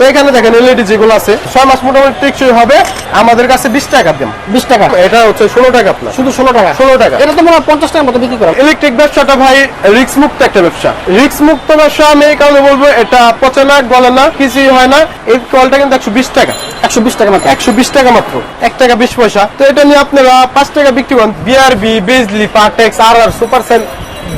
তো এখানে দেখেন এলইডি যেগুলো আছে ছয় মাস মোটামুটি টেকসই হবে। আমাদের কাছে বিশ টাকা দাম বিশ টাকা। এটা হচ্ছে ষোলো টাকা আপনার। শুধু ষোলো টাকা? ষোলো টাকা। এটা তো মনে হয় পঞ্চাশ টাকার মতো বিক্রি করা। ইলেকট্রিক ব্যবসাটা ভাই রিক্স মুক্ত একটা ব্যবসা। রিক্স মুক্ত ব্যবসা আমি এই কারণে বলব এটা পচে না গলে না কিছুই হয় না। এই কলটা কিন্তু একশো বিশ টাকা। একশো বিশ টাকা মাত্র। একশো বিশ টাকা মাত্র। এক টাকা বিশ পয়সা। তো এটা নিয়ে আপনারা পাঁচ টাকা বিক্রি করেন। BRB Bijli Partex R R super Sen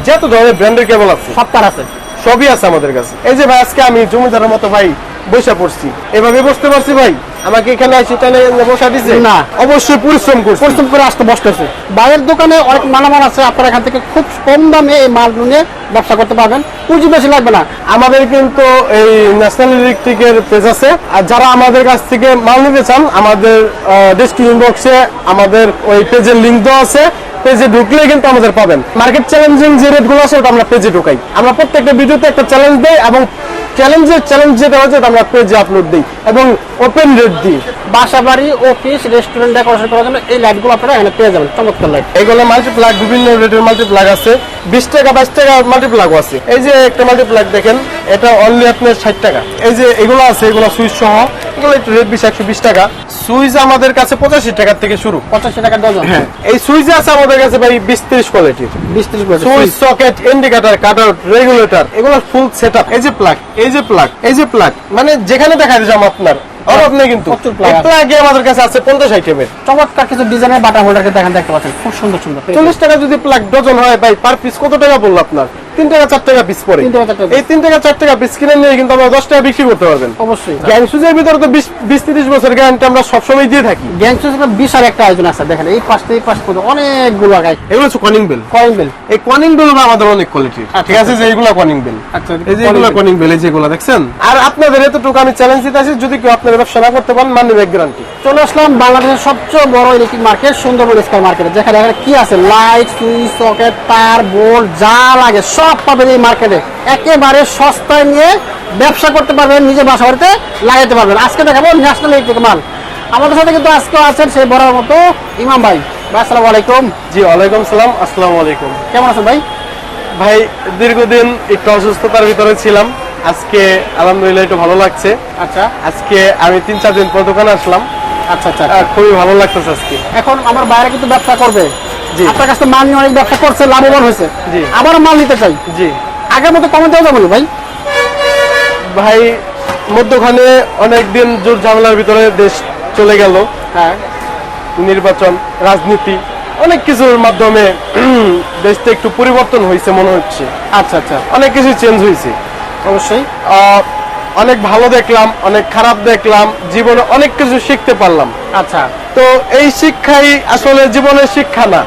যত ধরনের ব্র্যান্ডের কেবল আছে। সব তার আছে। সবই আছে আমাদের কাছে। এই যে ভাই আজকে আমি জমিদারের মতো ভাই বসে পড়ছি। এভাবে বসতে পারছি ভাই? আমাকে এখানে টানে বসা দিছে? না। অবশ্যই পরিশ্রম করছি। পরিশ্রম করে আসতে বসতেছে। বাইরের দোকানে অনেক মালামাল আছে আপনারা এখান থেকে খুব কম দামে এই মাল নিয়ে ব্যবসা করতে পারবেন। পুঁজি বেশি লাগবে না। আমাদের কিন্তু এই ন্যাশনাল ইলেকট্রিকের পেজ আছে। আর যারা আমাদের কাছ থেকে মাল নিতে চান আমাদের ডিসক্রিপশন বক্সে আমাদের ওই পেজের লিঙ্ক দেওয়া আছে। পেজে ঢুকলে কিন্তু আমাদের পাবেন। মার্কেট চ্যালেঞ্জিং যে রেটগুলো আছে ওটা আমরা পেজে ঢুকাই। আমরা প্রত্যেকটা ভিডিওতে একটা চ্যালেঞ্জ দেই এবং চ্যালেঞ্জের চ্যালেঞ্জ যেটা হচ্ছে আমরা পেজে আপলোড দিই এবং ওপেন রেট দিই। বাসা বাড়ি অফিস রেস্টুরেন্ট ডেকোরেশন করার জন্য এই লাইটগুলো আপনারা এখানে পেয়ে যাবেন। চমৎকার লাইট এগুলো মাল্টিপ্লাগ বিভিন্ন রেটের মাল্টিপ্লাগ আছে। বিশ টাকা বাইশ টাকা মাল্টিপ্লাগও আছে। এই যে একটা মাল্টিপ্লাগ দেখেন এটা অনলি আপনার ষাট টাকা। এই যে এগুলো আছে এগুলো সুইচ সহ এগুলো একটু রেট বেশি একশো বিশ টাকা। সুইচ আমাদের কাছে পঁচাশি টাকা থেকে শুরু। পঁচাশি টাকা ডজন এই সুইচ আছে আমাদের কাছে ভাই বিশ ত্রিশ কোয়ালিটির বিশ ত্রিশ switch socket indicator cut out regulator এগুলো ফুল সেট এই যে প্লাগ এই যে প্লাগ এই যে প্লাগ মানে যেখানে দেখা দিলাম আপনার অভাব নেই কিন্তু। প্লাগ আমাদের কাছে আছে পঞ্চাশ আইটেমের চমৎকার কিছু ডিজাইনের বাটা হোল্ডারকে দেখেন দেখতে পাচ্ছেন খুব সুন্দর সুন্দর। চল্লিশ টাকা যদি প্লাগ ডজন হয় ভাই পার পিস কত টাকা বলল আপনার? তিন টাকা চার টাকা পিস পরে। তিন টাকা, চার টাকা এই তিন টাকা চার টাকা পিস কিনে নিয়ে কিন্তু আমরা দশ টাকা বিক্রি করতে পারবেন। অবশ্যই। গ্যাং সুজের ভিতরে তো বিশ বিশ তিরিশ বছর গ্যারান্টি আমরা সবসময় দিয়ে থাকি। গ্যাংস্টার একটা বিশাল একটা আয়োজন আছে দেখেন এই পাশ থেকে পাশ পর্যন্ত অনেকগুলো গাই এগুলো হচ্ছে কনিং বেল। Coin bell. এই কনিং বেল আমাদের অনেক কোয়ালিটির ঠিক আছে যে এগুলো কনিং বেল। আচ্ছা, এই যে এগুলো কনিং বেল এই যেগুলো দেখছেন? আর আপনাদের এতটুকু আমি চ্যালেঞ্জ দিতে আছি যদি কেউ আপনার ব্যবসা না করতে পারেন মানি ব্যাগ গ্যারান্টি চলে আসলাম বাংলাদেশের সবচেয়ে বড় electric market Sundarban square market যেখানে এখানে কি আছে? লাইট সুইচ সকেট তার বোল্ট যা লাগে সব পাবেন এই মার্কেটে। একেবারে সস্তায় নিয়ে ব্যবসা করতে পারবেন নিজে বাসা বাড়িতে লাগাতে পারবেন। আজকে দেখাবো ন্যাশনাল ইলেকট্রিক মাল। আমাদের সাথে কিন্তু আজকে আছেন সেই বড় মতো ইমাম ভাই। আসসালামু আলাইকুম। জি ওয়ালাইকুম সালাম আসসালামু আলাইকুম। কেমন আছেন ভাই? ভাই দীর্ঘদিন একটু অসুস্থতার ভিতরে ছিলাম। আজকে আলহামদুলিল্লাহ একটু ভালো লাগছে। আচ্ছা। আজকে আমি তিন চার দিন পর দোকানে আসলাম। আচ্ছা আচ্ছা। আহ, খুবই ভালো লাগতেছে আজকে। এখন আমার বাইরে কিন্তু ব্যবসা করবে। আপনার কাছে মাল নিয়ে অনেক ব্যবসা করছে লাভবান হয়েছে। আবার মাল নিতে চাই। জি। আগের মতো কমে দেওয়া যাবে না ভাই? ভাই মধ্যখানে অনেকদিন জোর ঝামেলার ভিতরে দেশ চলে গেল। হ্যাঁ। নির্বাচন রাজনীতি অনেক কিছুর মাধ্যমে দেশটা একটু পরিবর্তন হয়েছে মনে হচ্ছে। আচ্ছা আচ্ছা। অনেক কিছু চেঞ্জ হয়েছে। অবশ্যই। অনেক ভালো দেখলাম অনেক খারাপ দেখলাম জীবনে অনেক কিছু শিখতে পারলাম। আচ্ছা। তো এই শিক্ষাই আসলে জীবনের শিক্ষা না।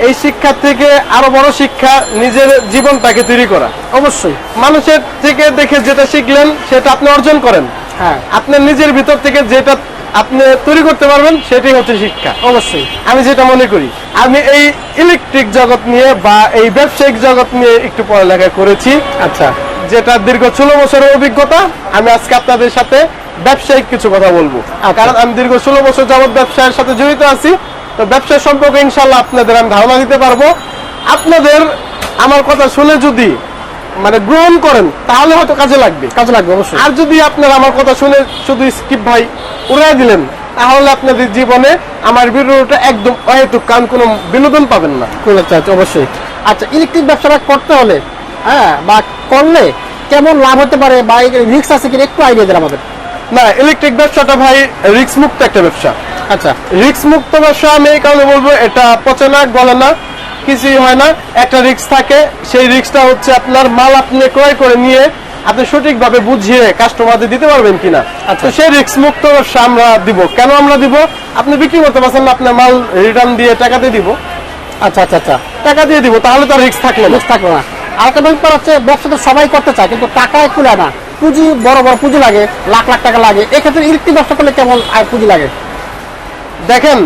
এই শিক্ষা থেকে আরও বড় শিক্ষা নিজের জীবনটাকে তৈরি করা। অবশ্যই। মানুষের থেকে দেখে যেটা শিখলেন সেটা আপনি অর্জন করেন। হ্যাঁ। আপনার নিজের ভিতর থেকে যেটা আপনি তৈরি করতে পারবেন সেটাই হচ্ছে শিক্ষা। অবশ্যই। আমি যেটা মনে করি আমি এই ইলেকট্রিক জগৎ নিয়ে বা এই ব্যবসায়িক জগৎ নিয়ে একটু পড়ালেখা করেছি। আচ্ছা। যেটা দীর্ঘ ষোলো বছরের অভিজ্ঞতা। আমি আজকে আপনাদের সাথে ব্যবসায়িক কিছু কথা বলব। কারণ আমি দীর্ঘ ষোলো বছর যাবৎ ব্যবসায়ের সাথে জড়িত আছি। তো ব্যবসা সম্পর্কে ইনশাল্লাহ আপনাদের আমি ধারণা দিতে পারব। আপনাদের আমার কথা শুনে যদি মানে গ্রহণ করেন তাহলে হয়তো কাজে লাগবে। কাজে লাগবে অবশ্যই। আর যদি আপনারা আমার কথা শুনে শুধু স্কিপ ভাই উড়াই দিলেন তাহলে আপনাদের জীবনে আমার ভিডিওটা একদম অহেতুক কারণ কোনো বিনোদন পাবেন না। চাচ্ছি অবশ্যই। আচ্ছা ইলেকট্রিক ব্যবসাটা করতে হলে হ্যাঁ বা করলে কেমন লাভ হতে পারে বা রিক্স আছে কিনা একটু আইডিয়া দেন আমাদের। না ইলেকট্রিক ব্যবসাটা ভাই রিস্ক মুক্ত একটা ব্যবসা। আচ্ছা। রিস্ক মুক্ত ব্যবসা আমি এই কারণে বলব এটা পচে না গলে না কিছুই হয় না। একটা রিস্ক থাকে সেই রিস্কটা হচ্ছে আপনার মাল আপনি ক্রয় করে নিয়ে আপনি সঠিকভাবে বুঝিয়ে কাস্টমারদের দিতে পারবেন কিনা। আচ্ছা। তো সেই রিস্ক মুক্ত ব্যবসা আমরা দিব। কেন আমরা দিব? আপনি বিক্রি করতে পারছেন না আপনার মাল রিটার্ন দিয়ে টাকা দিয়ে দিব। আচ্ছা আচ্ছা আচ্ছা। টাকা দিয়ে দিব তাহলে তো রিস্ক থাকল রিক্স থাকবে না। আরেকটা ব্যাপার হচ্ছে ব্যবসা তো সবাই করতে চায় কিন্তু টাকা কুলে না। পুঁজি বড় বড় পুঁজি লাগে লাখ লাখ টাকা লাগে। এক্ষেত্রে ইলেকট্রিক ব্যবসা করলে কেমন আয় পুঁজি লাগে? দেখেন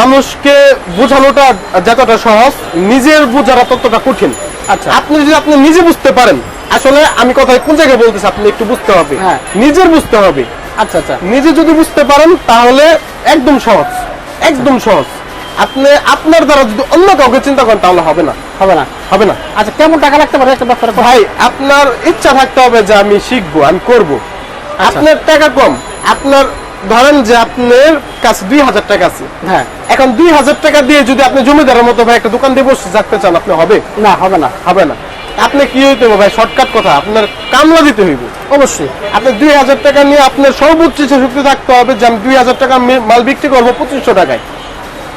মানুষকে বোঝানোটা যতটা সহজ নিজের বোঝাটা ততটা কঠিন। আচ্ছা। আপনি যদি আপনি নিজে বুঝতে পারেন আসলে আমি কথা কোন জায়গায় বলতেছি আপনি একটু বুঝতে হবে। হ্যাঁ। নিজের বুঝতে হবে। আচ্ছা আচ্ছা। নিজে যদি বুঝতে পারেন তাহলে একদম সহজ। একদম সহজ। আপনি আপনার দ্বারা যদি অন্য কাউকে চিন্তা করেন তাহলে হবে না। হবে না। হবে না। আচ্ছা কেমন টাকা লাগতে পারে? একটা ব্যবসা ভাই আপনার ইচ্ছা থাকতে হবে যে আমি শিখব আমি করব। আচ্ছা। আপনার টাকা কম। আপনার ধরেন যে আপনার কাছে দুই হাজার টাকা আছে। হ্যাঁ। এখন দুই হাজার টাকা দিয়ে যদি আপনি জমিদারের মতো ভাই একটা দোকান দিয়ে বসে থাকতে চান আপনি হবে? না হবে না। হবে না। আপনি কি হইতে হবে ভাই? শর্টকাট কথা। আপনার কামলা দিতে হইব। অবশ্যই। আপনি দুই হাজার টাকা নিয়ে আপনার সর্বোচ্চ শক্তি থাকতে হবে যে আমি দুই হাজার টাকা মাল বিক্রি করব পঁচিশশো টাকায়।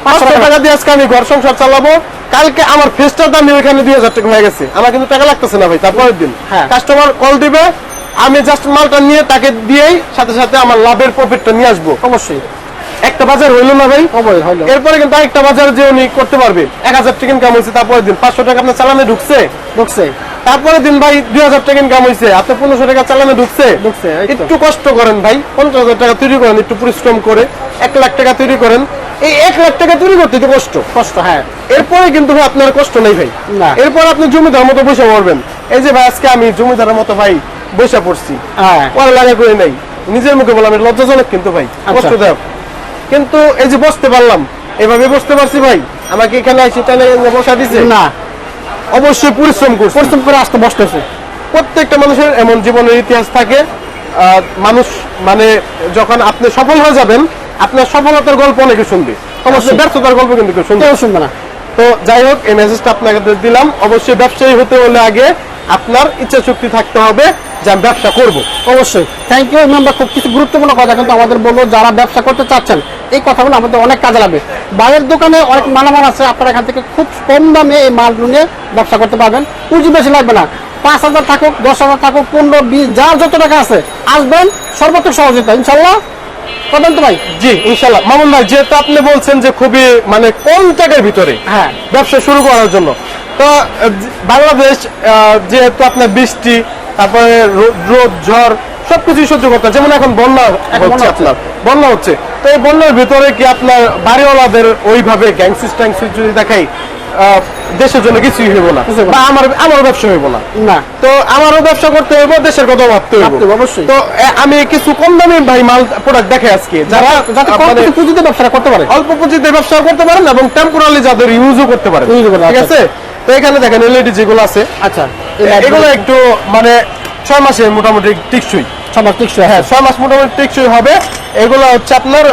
পাঁচশো টাকা। দিয়ে আজকে আমি ঘর সংসার চালাবো। কালকে আমার ফেসটার দাম ওইখানে দুই হাজার টাকা হয়ে গেছে। আমার কিন্তু টাকা লাগতেছে না ভাই তারপরের দিন। হ্যাঁ। কাস্টমার কল দিবে আমি জাস্ট মালটা নিয়ে তাকে দিয়েই সাথে সাথে আমার লাভের প্রফিটটা নিয়ে আসব। অবশ্যই। একটা বাজার হইল না ভাই? হইল। এরপরে কিন্তু আরেকটা বাজার যে উনি করতে পারবে এক হাজার টাকা ইনকাম হয়েছে তারপরের দিন। পাঁচশো টাকা আপনার চালানে ঢুকছে? ঢুকছে। তারপরে দিন ভাই দুই হাজার টাকা ইনকাম হয়েছে। পনেরোশো টাকা চালানে ঢুকছে? ঢুকছে, একটু কষ্ট করেন ভাই। পঞ্চাশ হাজার টাকা তৈরি করেন একটু পরিশ্রম করে। এক লাখ টাকা তৈরি করেন। এই এক লাখ টাকা তৈরি করতে তো কষ্ট। কষ্ট হ্যাঁ। এরপরে কিন্তু ভাই আপনার কষ্ট নেই ভাই। না। এরপর আপনি জমিদার মতো বসে পড়বেন এই যে ভাই আজকে আমি জমিদারের মতো ভাই বসে পড়ছি। হ্যাঁ। লাগা করে নাই। নিজের মুখে বললাম লজ্জাজনক কিন্তু ভাই। আচ্ছা। কষ্টদায়ক কিন্তু এই যে বসতে পারলাম এভাবে বসতে পারছি ভাই। আমাকে এখানে এসে টানে বসা দিছে। না। অবশ্যই পরিশ্রম করছি। পরিশ্রম করে আসতে বসতেছে। প্রত্যেকটা মানুষের এমন জীবনের ইতিহাস থাকে। আহ, মানুষ মানে যখন আপনি সফল হয়ে যাবেন আপনার সফলতার গল্প অনেকে শুনবে। অবশ্যই। ব্যর্থতার গল্প কিন্তু কেউ শুনবে শুনবে না। তো যাই হোক এই মেসেজটা আপনাকে দিলাম। অবশ্যই ব্যবসায়ী হতে হলে আগে আপনার ইচ্ছা শক্তি থাকতে হবে যে আমি ব্যবসা করব। অবশ্যই। থ্যাংক ইউ খুব কিছু গুরুত্বপূর্ণ কথা কিন্তু আমাদের বলব যারা ব্যবসা করতে চাচ্ছেন এই কথাগুলো আমাদের অনেক কাজে লাগবে। বাইরের দোকানে অনেক মালামাল আছে আপনারা এখান থেকে খুব কম দামে এই মালগুলো নিয়ে ব্যবসা করতে পারবেন। পুঁজি বেশি লাগবে না। পাঁচ হাজার থাকুক দশ হাজার থাকুক পনেরো বিশ যার যত টাকা আছে আসবেন সর্বোচ্চ সহযোগিতা ইনশাল্লাহ। করবেন তো ভাই? জি ইনশাল্লাহ মামুন ভাই যেহেতু আপনি বলছেন যে খুবই মানে কম টাকার ভিতরে হ্যাঁ। ব্যবসা শুরু করার জন্য তো বাংলাদেশ আহ, যেহেতু আপনার বৃষ্টি তারপরে রোদ ঝড় সবকিছু সহ্য করতে যেমন এখন বন্যা হচ্ছে বন্যা হচ্ছে। আপনার। বন্যা হচ্ছে। তো এই বন্যার ভিতরে কি আপনার বাড়িওয়ালাদের ওইভাবে গ্যাংসিস ট্যাংসিস যদি দেখাই দেশের জন্য কিছুই হইব না। বা আমার আমার ব্যবসা হইব না। না। তো আমারও ব্যবসা করতে হইব দেশের কথা ভাবতে হইব। অবশ্যই। তো আমি কিছু কম দামি ভাই মাল প্রোডাক্ট দেখে আজকে যারা যাতে কম পুঁজিতে ব্যবসাটা করতে পারে। অল্প পুঁজিতে ব্যবসা করতে পারেন এবং টেম্পোরালি যাদের ইউজও করতে পারেন। ঠিক আচ্ছা। আছে? তো এখানে দেখেন এলইডি যেগুলো আছে আচ্ছা। এগুলো একটু মানে ছয় মাসে মোটামুটি টিকসই। সবার টিকসই হ্যাঁ ছয় মাস মোটামুটি টেকসই হবে। এগুলো হচ্ছে আপনার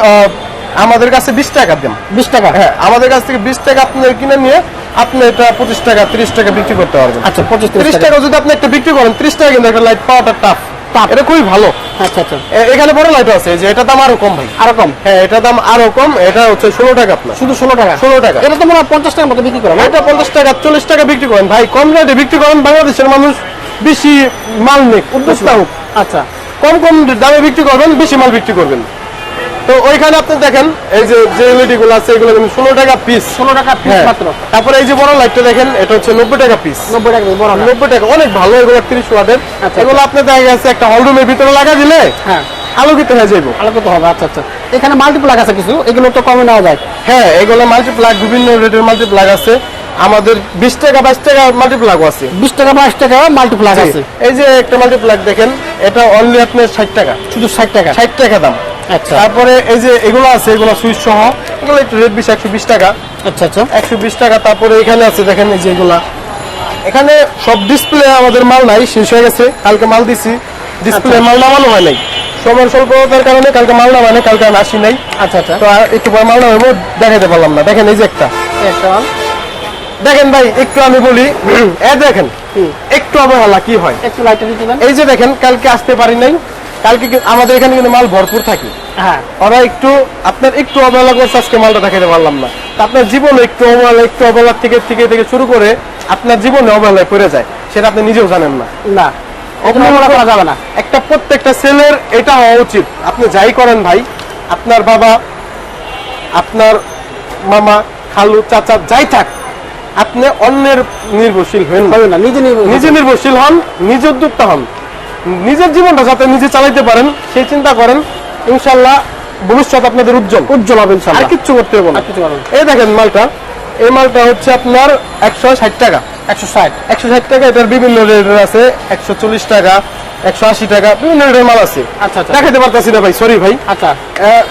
আমাদের কাছে বিশ টাকা দেন। বিশ টাকা? হ্যাঁ আমাদের কাছ থেকে বিশ টাকা আপনি কিনে নিয়ে আপনি এটা পঁচিশ টাকা ত্রিশ টাকা বিক্রি করতে পারবেন। আচ্ছা পঁচিশ ত্রিশ টাকা। যদি আপনি একটা বিক্রি করেন ত্রিশ টাকা কিন্তু একটা লাইট পাওয়াটা টাফ। এটা খুবই ভালো। আচ্ছা আচ্ছা। এখানে বড় লাইট আছে যে এটা দাম আরও কম ভাই। আরও কম? হ্যাঁ এটা দাম আরও কম এটা হচ্ছে ষোলো টাকা আপনার। শুধু ষোলো টাকা? 16 টাকা। এটা তো মনে হয় পঞ্চাশ টাকার মতো বিক্রি করা এটা পঞ্চাশ টাকা চল্লিশ টাকা বিক্রি করেন। ভাই কম রেটে বিক্রি করেন বাংলাদেশের মানুষ বেশি মাল নেই উদ্যোক্তা হোক। আচ্ছা। কম কম দামে বিক্রি করবেন বেশি মাল বিক্রি করবেন। তো ওইখানে আপনি দেখেন এই যে যে এলইডি গুলো আছে এগুলো কিন্তু ষোলো টাকা পিস ষোলো টাকা পিস হ্যাঁ। মাত্র। তারপরে এই যে বড় লাইটটা দেখেন এটা হচ্ছে নব্বই টাকা পিস নব্বই টাকা বড় নব্বই টাকা অনেক ভালো এগুলো তিরিশ ওয়াটের। আচ্ছা। এগুলো আপনি দেখা গেছে একটা হলরুমের ভিতরে লাগা দিলে হ্যাঁ। আলোকিত হয়ে যাইব। আলাদা তো হবে আচ্ছা আচ্ছা। এখানে মাল্টিপ্লাগ আছে কিছু? এগুলো তো কমে নেওয়া যায়। হ্যাঁ এগুলো মাল্টিপ্লাগ বিভিন্ন রেটের মাল্টিপ্লাগ আছে। আমাদের বিশ টাকা বাইশ টাকা মাল্টিপ্লাগও আছে। বিশ টাকা বাইশ টাকা মাল্টিপ্লাগ আছে। এই যে একটা মাল্টিপ্লাগ দেখেন এটা অনলি আপনার ষাট টাকা। শুধু ষাট টাকা? ষাট টাকা দাম। তারপরে এই যে এগুলো আছে এগুলো সুইচ সহ এগুলো একটু রেট বেশি একশো বিশ টাকা। আচ্ছা আচ্ছা। একশো বিশ টাকা তারপরে এখানে আছে দেখেন এই যে এগুলা। এখানে সব ডিসপ্লে আমাদের মাল নাই শেষ হয়ে গেছে কালকে মাল দিছি। ডিসপ্লে আচ্ছা। মাল নামানো হয় নাই। সময় স্বল্পতার কারণে কালকে মাল নামা নেই কালকে আমি আসি নাই। আচ্ছা আচ্ছা। তো আর একটু পর মাল নামাবো দেখাতে পারলাম না। দেখেন এই যে একটা। দেখেন ভাই একটু আমি বলি এ দেখেন। একটু অবহেলা কি হয়? একটু দেন এই যে দেখেন কালকে আসতে পারি নাই কালকে আমাদের এখানে কিন্তু মাল ভরপুর থাকে। হ্যাঁ। ওরা একটু আপনার একটু অবহেলা করছে আজকে মালটা দেখাতে পারলাম না। আপনার জীবনে একটু অবহেলা একটু অবহেলার থেকে থেকে থেকে শুরু করে আপনার জীবনে অবহেলায় পড়ে যায়। সেটা আপনি নিজেও জানেন না। না এগুলো করা যাবে না। একটা প্রত্যেকটা ছেলের এটা হওয়া উচিত। আপনি যাই করেন ভাই আপনার বাবা আপনার মামা খালু চাচা যাই থাক আপনি অন্যের নির্ভরশীল হন না। নিজে নিজে নির্ভরশীল হন নিজে উদ্যোক্তা হন। নিজের জীবনটা যাতে নিজে চালাইতে পারেন সেই চিন্তা করেন। ইনশাল্লাহ ভবিষ্যৎ আপনাদের উজ্জ্বল। উজ্জ্বল হবে আর কিচ্ছু করতে হবে না। এই দেখেন মালটা। এই মালটা হচ্ছে আপনার একশো ষাট টাকা। একশো ষাট। একশো ষাট টাকা এটার বিভিন্ন রেটের আছে। একশো চল্লিশ টাকা একশো আশি টাকা বিভিন্ন রেটের মাল আছে। আচ্ছা, আচ্ছা। দেখাতে পারতাছি না ভাই সরি ভাই। আচ্ছা।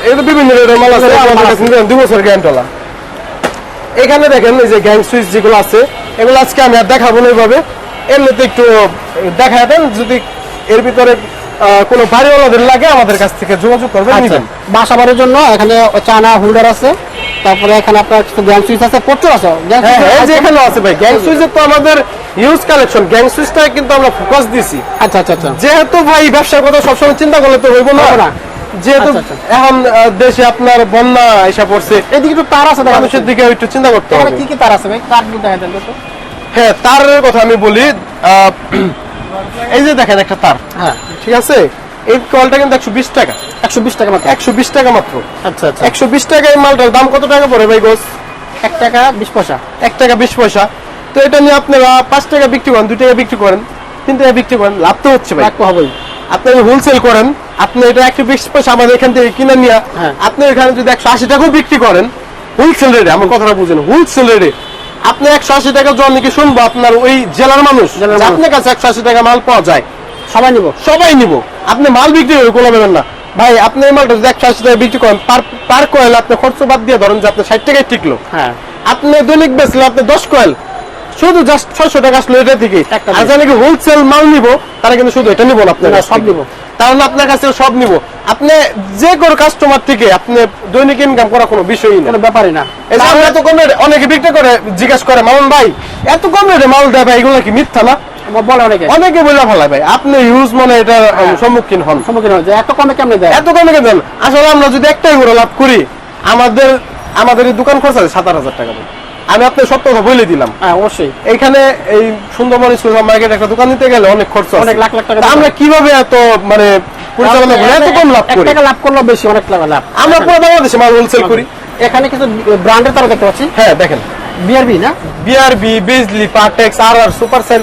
এটা বিভিন্ন রেটের মাল আছে। আমাদের কাছে দু বছর গ্যারান্টলা এখানে দেখেন এই যে গ্যাং সুইচ যেগুলো আছে এগুলো আজকে আমি আর দেখাবো না এইভাবে। এমনিতে একটু দেখা দেন যদি এর ভিতরে কোনো বাড়িওয়ালাদের লাগে আমাদের কাছ থেকে যোগাযোগ করবেন আচ্ছা। বাসা বাড়ির জন্য এখানে চানা হোল্ডার আছে তারপরে এখানে আপনার গ্যাং সুইচ আছে প্রচুর আছে। হ্যাঁ সুইচ এখানেও আছে ভাই গ্যাং সুইচের তো আমাদের ইউজ কালেকশন গ্যাং সুইচটা কিন্তু আমরা ফোকাস দিছি। আচ্ছা আচ্ছা আচ্ছা। যেহেতু ভাই ব্যবসার কথা সবসময় চিন্তা করলে তো হইব না। যেহেতু আচ্ছা। এখন দেশে আপনার বন্যা এসে পড়ছে এদিকে একটু তার আছে মানুষের দিকে একটু চিন্তা করতে হবে। কি কি তার আছে ভাই? তার দেখা দেন তো। হ্যাঁ তারের কথা আমি বলি আহ, এই যে দেখেন একটা তার। হ্যাঁ। ঠিক আছে? এই কলটা কিন্তু একশো বিশ টাকা। একশো বিশ টাকা মাত্র। একশো বিশ টাকা মাত্র। আচ্ছা আচ্ছা। একশো বিশ টাকা এই মালটার দাম কত টাকা পড়ে ভাই গোস? এক টাকা বিশ পয়সা। এক টাকা বিশ পয়সা। তো এটা নিয়ে আপনারা পাঁচ টাকা বিক্রি করেন দুই টাকা বিক্রি করেন তিন টাকা বিক্রি করেন লাভ তো হচ্ছে ভাই। রাখতে হবেই। আপনি হোলসেল করেন আপনি এটা একশো বিশ পয়সা আমাদের এখান থেকে কিনে নিয়ে হ্যাঁ। আপনি এখানে যদি একশো আশি টাকাও বিক্রি করেন হোলসেল রেটে আমার কথাটা বুঝেন হোলসেল রেটে আপনি একশো আশি টাকা জনকে শুনব আপনার ওই জেলার মানুষ? আপনার কাছে একশো আশি টাকা মাল পাওয়া যায় সবাই নিব। সবাই নিব। আপনি মাল বিক্রি করে কোনো ব্যাপার না। ভাই আপনি এই মালটা যদি একশো আশি টাকা বিক্রি করেন পার পার কয়েল আপনি খরচ বাদ দিয়ে ধরেন যে আপনি ষাট টাকায় টিকলো। হ্যাঁ। আপনি দৈনিক বেচলে আপনি দশ কয়েল শুধু জাস্ট ছয়শো টাকা আসলো এটা থেকে। একটা আর যারা নাকি হোলসেল মাল নিব তারা কিন্তু শুধু এটা নিব না আপনার সব নিবো। তাহলে আপনার কাছে সব নিব। আপনি যে কোনো কাস্টমার থেকে আপনি দৈনিক ইনকাম করা কোনো বিষয়ই না। ব্যাপারই না। এত কম রেটে অনেকে বিক্রি করে জিজ্ঞাসা করে মামুন ভাই এত কম রেটে মাল দেয় ভাই এগুলো কি মিথ্যা না? বলে অনেকে। অনেকে বলে ফেলায় ভাই আপনি ইউজ মানে এটা হ্যাঁ। সম্মুখীন হন। সম্মুখীন যে এত কমে কেমনে দেয়? এত কমে কেন আসলে আমরা যদি একটাই করে লাভ করি আমাদের আমাদের দোকান খরচ আছে সাত আট হাজার টাকা। আমি আপনার সত্য কথা বলে দিলাম। হ্যাঁ অবশ্যই। এইখানে এই সুন্দরবন স্কুল মার্কেট একটা দোকান নিতে গেলে অনেক খরচ অনেক লাখ লাখ টাকা আমরা কীভাবে এত মানে পরিচালনা করি? এত কম লাভ করি? টাকা লাভ করলেও বেশি অনেক টাকা লাভ। আমরা পুরো বাংলাদেশে মাল হোলসেল করি। এখানে কিছু ব্র্যান্ডের তারা দেখতে পাচ্ছি? হ্যাঁ দেখেন। বিআরবি না? BRB Bijli Partex R R super Sen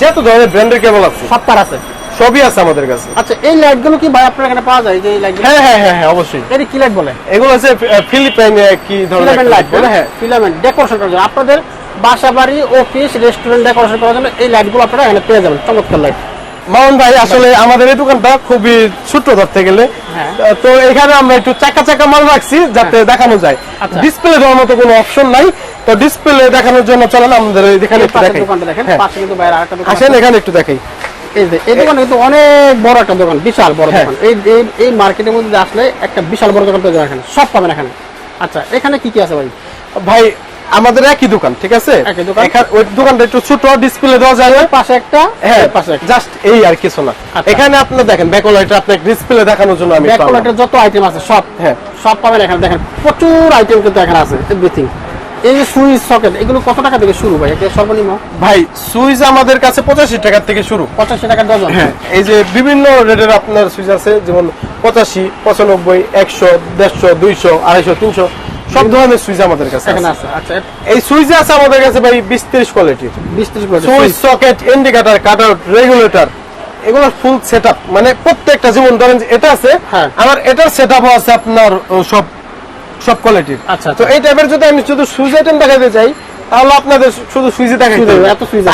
যত ধরনের ব্র্যান্ডের কেবল আছে। সব তার আছে। সবই আছে আমাদের কাছে। আচ্ছা এই লাইটগুলো কি ভাই আপনার এখানে পাওয়া যায়? যে এই লাইট হ্যাঁ হ্যাঁ হ্যাঁ হ্যাঁ অবশ্যই। এটি কি লাইট বলে? এগুলো হচ্ছে ফিলিপাইন কি ধরনের লাইট বলে হ্যাঁ ফিলামেন্ট ডেকোরেশন আপনাদের বাসা বাড়ি অফিস রেস্টুরেন্ট ডেকোরেশন করার জন্য এই লাইটগুলো আপনারা এখানে পেয়ে যাবেন। চমৎকার লাইট মামুন ভাই আসলে আমাদের এই দোকানটা খুবই ছোট ধরতে গেলে। হ্যাঁ। তো এখানে আমরা একটু চাকা চাকা মাল রাখছি যাতে দেখানো যায়। আচ্ছা। ডিসপ্লে দেওয়ার মতো কোনো অপশন নাই। তো ডিসপ্লে দেখানোর জন্য চলেন আমাদের এখানে একটু দেখাই। দেখেন হ্যাঁ। আসেন এখানে একটু দেখাই। এই দোকান কিন্তু অনেক বড় একটা দোকান বিশাল বড় হ্যাঁ। দোকান। এই এই মার্কেটের মধ্যে আসলে একটা বিশাল বড় দোকান পেয়ে এখানে সব পাবেন এখানে। আচ্ছা এখানে কি কি আছে ভাই? ভাই আমাদের একই দোকান ঠিক আছে? একই দোকান। এখানে ওই দোকানটা একটু ছোট ডিসপ্লে দেওয়া যায় পাশে একটা হ্যাঁ পাশে একটা। জাস্ট এই আর কিছু না। আচ্ছা। এখানে আপনি দেখেন ব্যাকলাইট আপনি ডিসপ্লে দেখানোর জন্য আমি। ব্যাকলাইটের যত আইটেম আছে সব হ্যাঁ। সব পাবেন এখানে। দেখেন প্রচুর আইটেম কিন্তু এখানে আছে এভরিথিং এই যে সুইচ সকেট এগুলো কত টাকা থেকে শুরু ভাই? এটা সর্বনিম্ন? ভাই সুইচ আমাদের কাছে পঁচাশি টাকার থেকে শুরু। পঁচাশি টাকা ডজন? হ্যাঁ এই যে বিভিন্ন রেটের আপনার সুইচ আছে যেমন পঁচাশি পঁচানব্বই একশো দেড়শো দুইশো আড়াইশো তিনশো সব ধরনের সুইচ আমাদের কাছে আছে। আচ্ছা। এই সুইচে আছে আমাদের কাছে ভাই বিশ ত্রিশ কোয়ালিটির বিশ ত্রিশ switch. Socket indicator cutter regulator এগুলো ফুল সেট মানে প্রত্যেকটা যেমন ধরেন এটা আছে হ্যাঁ। আমার এটার সেট আছে আপনার সব সব কোয়ালিটির আচ্ছা, তো আচ্ছা। এই টাইপের যদি আমি শুধু সুইচ আইটেম দেখাতে চাই তাহলে আপনাদের শুধু সুইচে দেখাইতে।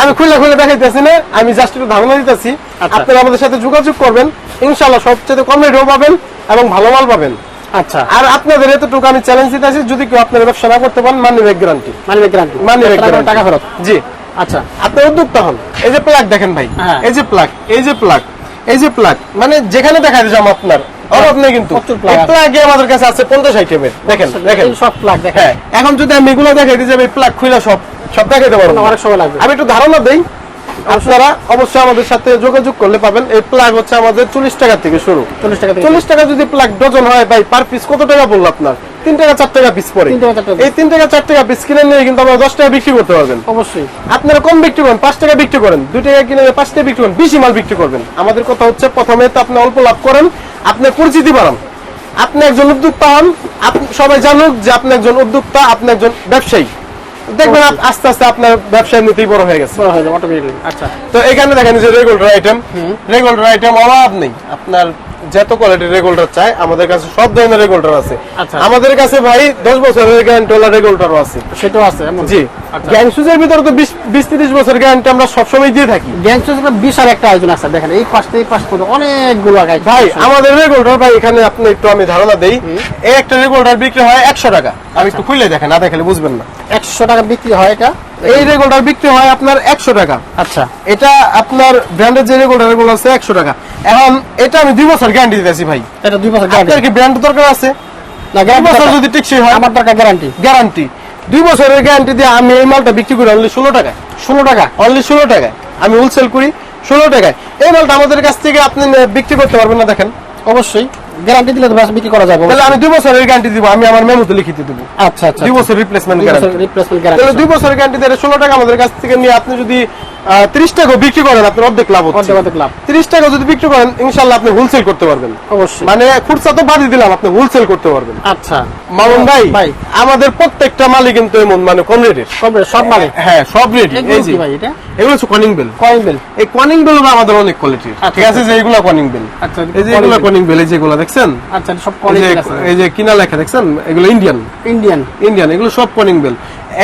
আমি খুলে খুলে দেখাইতেছি না আমি জাস্ট একটু ধারণা দিতেছি। আচ্ছা। আপনারা আমাদের সাথে যোগাযোগ করবেন ইনশাআল্লাহ সবচেয়ে কম রেটেও পাবেন এবং ভালো মাল পাবেন। আচ্ছা। আর আপনাদের এতটুকু আমি চ্যালেঞ্জ দিতেছি যদি কেউ আপনার ব্যবসা না করতে পারেন money back guarantee money back guarantee money back টাকা ফেরত জি। আচ্ছা। আপনি উদ্যোক্তা হন। এই যে প্লাগ দেখেন ভাই। হ্যাঁ। এই যে প্লাগ এই যে প্লাগ এই যে প্লাগ মানে যেখানে দেখা যাম আপনার। অভাব নেই কিন্তু। প্রচুর plug আছে। প্লাগে আমাদের কাছে আছে পঞ্চাশ আইটেমের দেখেন দেখেন। সব প্লাগ দেখেন। হ্যাঁ এখন যদি আমি এগুলো দেখাই প্লাগ খুলে সব সব দেখাইতে পারব। অনেক সময় লাগবে। আমি একটু ধারণা দেই আপনারা অবশ্যই আমাদের সাথে যোগাযোগ করলে পাবেন। এই প্লাগ হচ্ছে আমাদের চল্লিশ টাকা থেকে শুরু। চল্লিশ টাকা চল্লিশ টাকা যদি প্লাগ ডজন হয় ভাই পার পিস কত টাকা পড়ল আপনার? তিন টাকা চার টাকা পিস পরে। তিন টাকা, চার টাকা piece। এই তিন টাকা চার টাকা পিস কিনে নিয়ে কিন্তু আমরা দশ টাকা বিক্রি করতে পারবেন। অবশ্যই। আপনারা কম বিক্রি করেন পাঁচ টাকা বিক্রি করেন। দুই টাকা কিনে পাঁচ টাকা বিক্রি করেন বেশি মাল বিক্রি করবেন। আমাদের কথা হচ্ছে প্রথমে তো আপনি অল্প লাভ করেন আপনি পরিচিতি বাড়ান। আপনি একজন উদ্যোক্তা হন আপনি- সবাই জানুক যে আপনি একজন উদ্যোক্তা আপনি একজন ব্যবসায়ী। দেখবেন আস্তে আস্তে আপনার ব্যবসা এমনিতেই বড় হয়ে গেছে। আচ্ছা। তো এখানে দেখেন যে রেগুলার আইটেম রেগুলার আইটেম অভাব নেই। আপনার যত কোয়ালিটির রেগুলার চাই আমাদের কাছে সব ধরনের রেগুলার আছে। আচ্ছা। আমাদের কাছে ভাই দশ বছরের গ্যারান্টি ওলা রেগুলারও আছে। সেটাও আছে জি। আচ্ছা। গ্যাংসুজের ভিতরে তো বিশ বিশ তিরিশ বছর গ্যারান্টি আমরা সবসময় দিয়ে থাকি। গ্যাংস্টার একটা বিশাল একটা আয়োজন আছে দেখেন এই পাশ থেকে পাশ পর্যন্ত অনেকগুলো আগাই ভাই আমাদের রেগুলার ভাই এখানে আপনি একটু আমি ধারণা দেই। এই একটা রেগুলার বিক্রি হয় একশো টাকা। আমি একটু খুলে দেখেন না দেখালে বুঝবেন না। একশো টাকা বিক্রি হয় এটা? এই রেগুলার বিক্রি হয় আপনার একশো টাকা। আচ্ছা। এটা আপনার ব্র্যান্ডের যে রেগুলার রেগুলার আছে একশো টাকা। এখন এটা আমি দুই বছর গ্যারান্টি দিতেছি ভাই। এটা দুই বছর গ্যারান্টি কি ব্র্যান্ড দরকার আছে? না দুই বছর যদি টিকসই হয় আমার টাকা গ্যারান্টি গ্যারান্টি দুই বছরের গ্যারান্টি দিয়ে আমি এই মালটা বিক্রি করি অনলি ষোলো টাকা ষোলো টাকা অনলি ষোলো টাকায়। আমি হোলসেল করি ষোলো টাকায়। এই মালটা আমাদের কাছ থেকে আপনি বিক্রি করতে পারবেন না দেখেন। অবশ্যই। গ্যারান্টি দিলে তো বিক্রি করা যাবে তাহলে আমি দুই বছরের গ্যারান্টি দিব আমি আমার মেমোতে লিখিতে দিব। আচ্ছা আচ্ছা দুই বছর রিপ্লেসমেন্ট গ্যারান্টি রিপ্লেসমেন্ট গ্যারান্টি তাহলে দুই বছরের গ্যারান্টি দিয়ে ষোলো টাকা আমাদের কাছ থেকে নিয়ে আপনি যদি তিরিশ টাকা বিক্রি করেন আপনার অর্ধেক লাভ হচ্ছে। অর্ধেক লাভ। তিরিশ টাকা যদি বিক্রি করেন ইনশাল্লাহ আপনি হোলসেল করতে পারবেন। অবশ্যই। মানে খুচরা তো বাদই দিলাম আপনি হোলসেল করতে পারবেন। আচ্ছা। মামুন ভাই ভাই। আমাদের প্রত্যেকটা মালই কিন্তু এমন মানে কম রেটের সব সব মানে হ্যাঁ সব রেট এগুলো এই যে। ভাই এটা? এগুলো হচ্ছে কনিং বেল। Coin bell. এই কনিং বেল আমাদের অনেক কোয়ালিটির আচ্ছা, ঠিক আছে যে এগুলো কনিং বেল। আচ্ছা এই যে এগুলো কনিং বেল এই যেগুলো দেখছেন? আচ্ছা সব এই যে এই যে কিনা লেখা দেখছেন? এগুলো ইন্ডিয়ান ইন্ডিয়ান ইন্ডিয়ান এগুলো সব বেল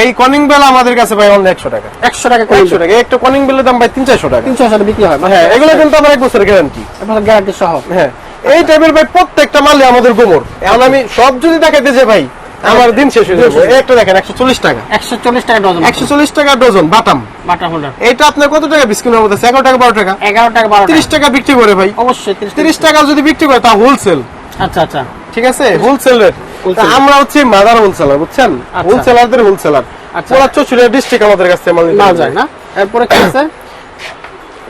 এই কনিং বেল আমাদের কাছে ভাই অনলি একশো টাকা। একশো টাকা একশো টাকা। একটা কনিং বেলের দাম ভাই তিন চারশো টাকা। তিনশো টাকা বিক্রি হয় হ্যাঁ এগুলো কিন্তু আমার এক বছরের গ্যারান্টি গ্যারান্টি সহ। হ্যাঁ এই টাইপের ভাই প্রত্যেকটা মালে আমাদের গোমর। এখন আমি সব যদি দেখাইতে যে ভাই আমার দিন শেষ হয়ে যাবে। একটা দেখেন একশো চল্লিশ টাকা। একশো চল্লিশ টাকা ডজন। একশো চল্লিশ টাকা ডজন বাটাম। বাটার হোল্ডার এটা আপনার কত টাকা বিস্কুট মধ্যে এগারো টাকা বারো টাকা? এগারো টাকা বারো তিরিশ টাকা। বিক্রি করে ভাই। অবশ্যই তিরিশ তিরিশ টাকা। যদি বিক্রি করে তা হোলসেল আচ্ছা আচ্ছা। ঠিক আছে? হোলসেল রেট আমরা হচ্ছে মাদার হোলসেলার বুঝছেন? আচ্ছা। হোলসেলারদের হোলসেলার আচ্ছা। পুরা চৌচুরিয়া ডিস্ট্রিক্ট আমাদের কাছে মাল মাল যায় না? এরপরে কি আছে?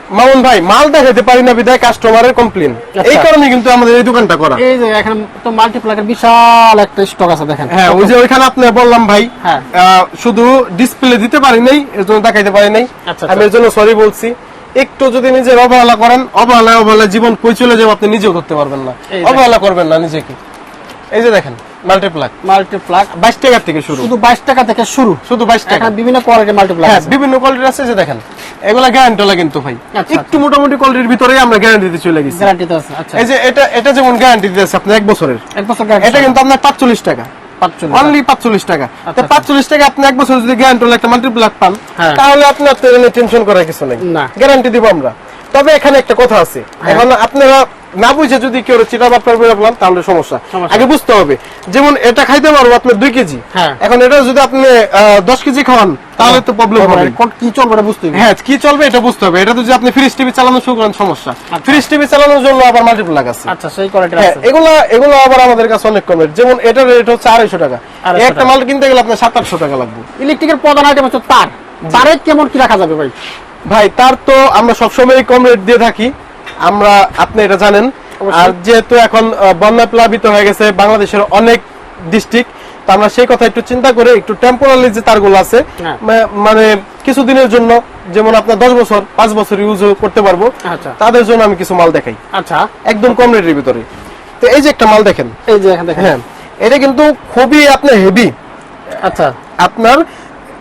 মামুন ভাই মাল দেখাতে পারি না বিদায় কাস্টমারের কমপ্লেন আচ্ছা। এই কারণে কিন্তু আমাদের এই দোকানটা করা। এই যে এখানে তো মাল্টিপ্লাকের বিশাল একটা স্টক আছে দেখেন। হ্যাঁ ওই যে ওইখানে আপনি বললাম ভাই হ্যাঁ। শুধু ডিসপ্লে দিতে পারি নাই এর জন্য দেখাইতে পারি নাই। আচ্ছা, আমি এর জন্য সরি বলছি। একটু যদি নিজের অবহেলা করেন অবহেলা অবহেলা জীবন কই চলে যাবে আপনি নিজেও করতে পারবেন না। অবহেলা করবেন না নিজেকে। এই যে দেখেন মাল্টিপ্লাক মাল্টিপ্লাক থেকে শুরু। শুধু বাইশ টাকা থেকে শুরু। শুধু বাইশ টাকা। বিভিন্ন মাল্টিপ্লাক হ্যাঁ বিভিন্ন কোয়ালিটির আছে যে দেখেন। এগুলা গ্যারান্টি কিন্তু ভাই। আচ্ছা, একটু মোটামুটি কোয়ালিটির ভিতরেই আমরা গ্যারান্টি দিতে চলে গেছি। গ্যারান্টি তো আছে আচ্ছা। এই যে এটা এটা যেমন গ্যারান্টি দিতেছে আপনি এক বছরের। এক বছর এটা কিন্তু আপনার পাঁচচল্লিশ টাকা। পাঁচচল্লিশ অনলি পাঁচচল্লিশ টাকা। আচ্ছা, তো পাঁচচল্লিশ টাকা আপনি এক বছর যদি গ্যারান্টি একটা মাল্টিপ্লাক পান হ্যাঁ। তাহলে আপনার টেনশন করার কিছু নেই। গ্যারান্টি দিব আমরা। তবে এখানে একটা কথা আছে। হ্যাঁ। এখন আপনারা না বুঝে যদি কেউ চিটা বাপ্পার বেরো বলেন তাহলে সমস্যা। আগে বুঝতে হবে যেমন এটা খাইতে পারব আপনার দুই কেজি। হ্যাঁ। এখন এটা যদি আপনি দশ কেজি খাওয়ান তাহলে তো প্রবলেম হবে। কি চলবে এটা বুঝতে হবে। হ্যাঁ কি চলবে এটা বুঝতে হবে। এটা যদি আপনি ফ্রিজ টিভি চালানো শুরু করেন সমস্যা। আচ্ছা। ফ্রিজ টিভি চালানোর জন্য আবার মাল্টিপ্লাক আছে আচ্ছা সেই কোয়ালিটির হ্যাঁ আছে। এগুলো এগুলো আবার আমাদের কাছে অনেক কমের যেমন এটার রেট হচ্ছে আড়াইশো টাকা। 250 একটা মাল কিনতে গেলে আপনার সাত আটশো টাকা লাগবে। ইলেকট্রিকের প্রধান আইটেম হচ্ছে তার। তারে কেমন কি রাখা যাবে ভাই? ভাই তার তো আমরা সবসময় কম রেট দিয়ে থাকি। আমরা আপনি এটা জানেন। আর যেহেতু এখন বন্যা প্লাবিত হয়ে গেছে বাংলাদেশের অনেক ডিস্ট্রিক্ট তো আমরা সেই কথা একটু চিন্তা করে একটু টেম্পোরারি যে তারগুলো আছে হ্যাঁ। মানে কিছুদিনের জন্য যেমন আপনার দশ বছর পাঁচ বছর ইউজ করতে পারব আচ্ছা। তাদের জন্য আমি কিছু মাল দেখাই। আচ্ছা। একদম কম রেটের ভিতরে। তো এই যে একটা মাল দেখেন। এই যে দেখেন হ্যাঁ এটা কিন্তু খুবই আপনার হেভি আচ্ছা। আপনার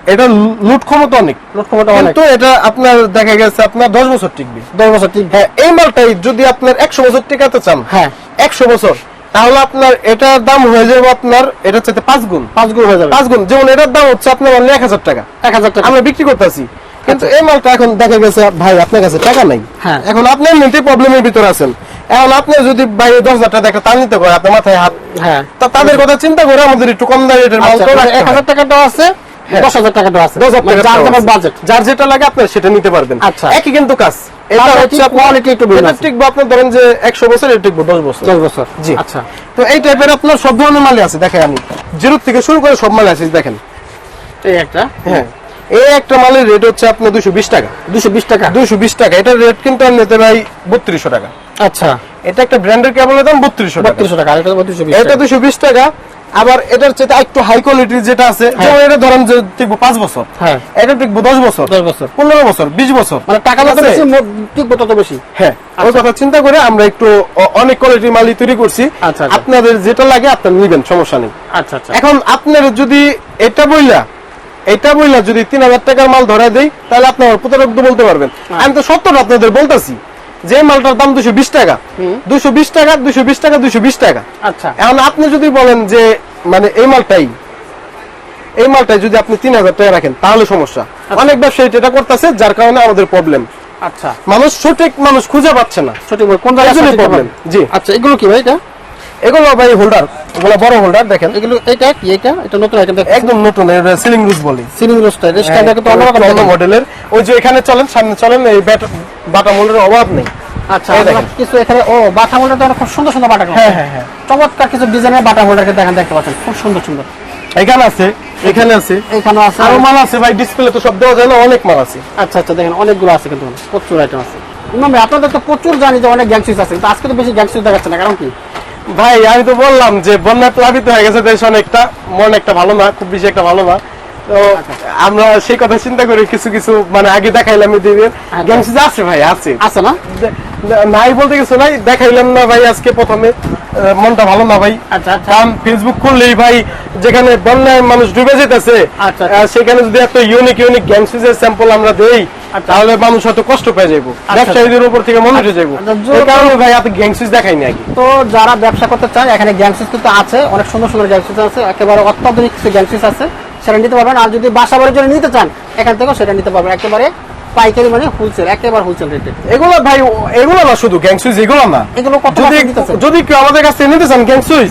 এটা লুট ক্ষমতা অনেক। লোড ক্ষমতা অনেক। কিন্তু এটা আপনার দেখা গেছে আপনার দশ বছর টিকবে। দশ বছর ঠিক হ্যাঁ এই মালটাই যদি আপনার একশো বছর টিকাতে চান হ্যাঁ। একশো বছর তাহলে আপনার এটার দাম হয়ে যাবে আপনার এটা চাইতে পাঁচ গুণ। পাঁচ গুণ হয়ে যাবে। পাঁচ গুণ। যেমন এটার দাম হচ্ছে আপনার অনলি এক হাজার টাকা। এক হাজার টাকা। আমরা বিক্রি করতেছি। কিন্তু এই মালটা এখন দেখা গেছে ভাই আপনার কাছে টাকা নাই। হ্যাঁ। এখন আপনি প্রবলেমের ভিতরে আছেন। এখন আপনি যদি বাইরে দশ হাজার টাকা টান নিতে করে আপনার মাথায় হাত হ্যাঁ। তা তাদের কথা চিন্তা করে আমাদের একটু কম দামে রেটের মাল আচ্ছা, মানে এক হাজার টাকাটাও আছে। দশ হাজার টাকাটাও আছে। দশ হাজার মানে টাকা যার দেওয়া যেমন আছে। বাজেট যার যেটা লাগে আপনার সেটা নিতে পারবেন। আচ্ছা। একই কিন্তু কাজ। এটা হচ্ছে একটু একটু ভিন্ন টিকবো আপনার ধরেন যে একশো বছর এটা টিকবো দশ বছর। দশ বছর। জি। আচ্ছা। তো এই টাইপের আপনার সব ধরনের মালই আছে দেখেন আমি। জিরো থেকে শুরু করে সব মাল আছে দেখেন। এই একটা? হ্যাঁ। এই একটা মালের রেট হচ্ছে আপনার দুশো বিশ টাকা। দুশো বিশ টাকা? দুশো বিশ টাকা। এটার রেট কিন্তু আমি নিতে ভাই বত্রিশশো টাকা। আচ্ছা। এটা একটা ব্র্যান্ডের কেবলের দাম বত্রিশশো টাকা। বত্রিশশো টাকা আর এটা বত্রিশশো বিশ এটা টাকা। আবার এটার চেয়ে একটু হাই কোয়ালিটির যেটা আছে যেমন এটা ধরেন যে টিকবো পাঁচ বছর হ্যাঁ। এটা টিকবো দশ বছর দশ বছর। পনেরো বছর বিশ বছর। মানে টাকা যত বেশি টিকবো তত বেশি। হ্যাঁ ওই কথা চিন্তা করে আমরা একটু অনেক কোয়ালিটির মালই তৈরি করছি। আচ্ছা, আচ্ছা। আপনাদের যেটা লাগে আপনার নিবেন সমস্যা নেই। আচ্ছা আচ্ছা। এখন আপনার যদি এটা বইলা এটা বইলা যদি তিন হাজার টাকার মাল ধরা দেই তাহলে আপনার প্রতারক বলতে পারবেন। হ্যাঁ। আমি তো সত্তর আপনাদের বলতেছি। যে মালটার দাম দুশো বিশ টাকা দুশো বিশ টাকা দুশো বিশ টাকা দুশো বিশ টাকা। আচ্ছা। এখন আপনি যদি বলেন যে মানে এই মালটাই এই মালটাই যদি আপনি তিন হাজার টাকা রাখেন তাহলে সমস্যা। অনেক ব্যবসায়ী এটা করতেছে যার কারণে আমাদের প্রবলেম আচ্ছা। মানুষ সঠিক মানুষ খুঁজে পাচ্ছে না। সঠিক কোন জায়গায় বল? জি। আচ্ছা এগুলো কি ভাই এটা? এগুলো ভাই হোল্ডার বড় হোল্ডার দেখেন। এগুলো এটা কি? এটা? এটা নতুন আইটেম দেখেন একদম নতুন এটা সিলিং রুজ বলি। সিলিং কিন্তু অন্যরকম অন্য। মডেলের ওই যে এখানে চলেন সামনে চলেন এই বাটা মোল্ডের অভাব নেই। আচ্ছা। কিছু এখানে ও বাটা হোল্ডার তো খুব সুন্দর সুন্দর বাটা হ্যাঁ, হ্যাঁ, হ্যাঁ। চমৎকার কিছু ডিজাইনের বাটা দেখেন দেখতে পাচ্ছেন খুব সুন্দর সুন্দর। এখানে আছে এখানে আছে। এইখানে আছে। আরও মাল আছে ভাই ডিসপ্লে তো সব দেওয়া যায় না অনেক মাল আছে। আচ্ছা আচ্ছা দেখেন অনেকগুলো আছে কিন্তু প্রচুর আইটেম আছে। আপনাদের তো প্রচুর জানি যে অনেক গ্যাংসিস আছে কিন্তু আজকে তো বেশি গ্যাংসিস দেখাচ্ছে না কারণ কি? ভাই আমি তো বললাম যে বন্যা প্লাবিত হয়ে গেছে দেশ অনেকটা মন একটা ভালো না খুব বেশি একটা ভালো না তো আমরা সেই কথা চিন্তা করি কিছু কিছু মানে আগে দেখাইলাম দিবেন আচ্ছা। আছে ভাই আছে আছে না নাই বলতে কিছু নাই দেখাইলাম না ভাই আজকে প্রথমে মনটা ভালো না ভাই আচ্ছা আচ্ছা কারণ ফেসবুক খুললেই ভাই যেখানে বন্যায় মানুষ ডুবে যেতেছে আচ্ছা। সেখানে যদি একটা ইউনিক ইউনিক গ্যাংসিজের স্যাম্পল আমরা দেই। তাহলে মানুষ হয়তো কষ্ট পেয়ে যাব ব্যবসায়ীদের উপর থেকে মনে হয়ে যাব আচ্ছা, কারণে ভাই আপনি গ্যাংসিস দেখাই নাকি তো যারা ব্যবসা করতে চায় এখানে গ্যাংসিস কিন্তু আছে অনেক সুন্দর সুন্দর গ্যাংসিস আছে একেবারে অত্যাধুনিক কিছু গ্যাংসিস আছে সেটা নিতে পারবেন। আর যদি বাসা বাড়ির জন্য নিতে চান এখান থেকেও সেটা নিতে পারবেন। একেবারে পাইকারি মানে হোলসেল একেবারে হোলসেল রেটে এগুলো ভাই এগুলো না শুধু গ্যাংসুইজ এগুলো না। এগুলো কত যদি যদি কেউ আমাদের কাছ নিতে চান